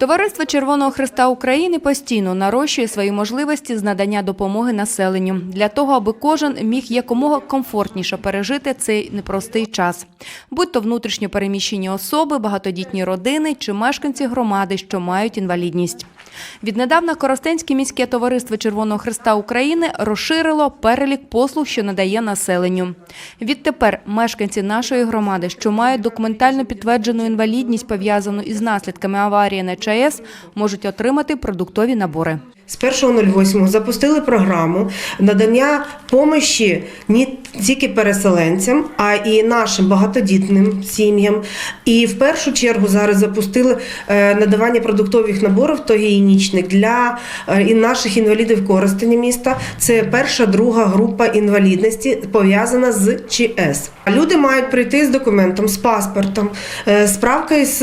Товариство Червоного Христа України постійно нарощує свої можливості з надання допомоги населенню для того, аби кожен міг якомога комфортніше пережити цей непростий час. Будь то внутрішньо переміщені особи, багатодітні родини чи мешканці громади, що мають інвалідність. Віднедавна Коростенське міське товариство Червоного Христа України розширило перелік послуг, що надає населенню. Відтепер мешканці нашої громади, що мають документально підтверджену інвалідність, пов'язану із наслідками аварії на ЧАЕС, можуть отримати продуктові набори. З 1.08 запустили програму надання помощі тільки переселенцям, а і нашим багатодітним сім'ям. І в першу чергу зараз запустили е, надавання продуктових наборів то гігієнічних для е, наших інвалідів Коростеня міста. Це перша, друга група інвалідності пов'язана з ЧС. Люди мають прийти з документом, з паспортом, е, справкою з,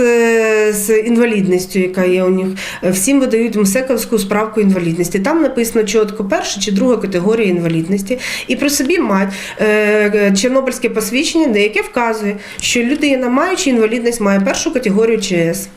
з інвалідністю, яка є у них. Всім видають МСЕКовську справку інвалідності. Там написано чітко перша чи друга категорія інвалідності. І при собі мають чорнобильське посвідчення, де яке вказує, що людина, маючи інвалідність, має першу категорію ЧС.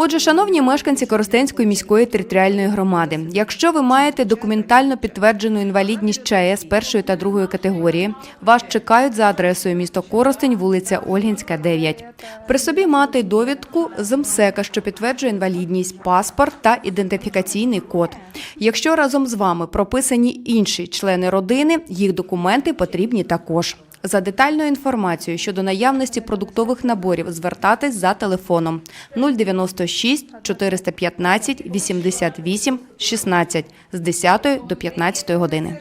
Отже, шановні мешканці Коростенської міської територіальної громади, якщо ви маєте документально підтверджену інвалідність ЧАЕС першої та другої категорії, вас чекають за адресою місто Коростень, вулиця Ольгінська, 9. При собі мати довідку з МСЕКа, що підтверджує інвалідність, паспорт та ідентифікаційний код. Якщо разом з вами прописані інші члени родини, їх документи потрібні також. За детальною інформацією щодо наявності продуктових наборів звертатись за телефоном 096 415 88 16 з 10 до 15 години.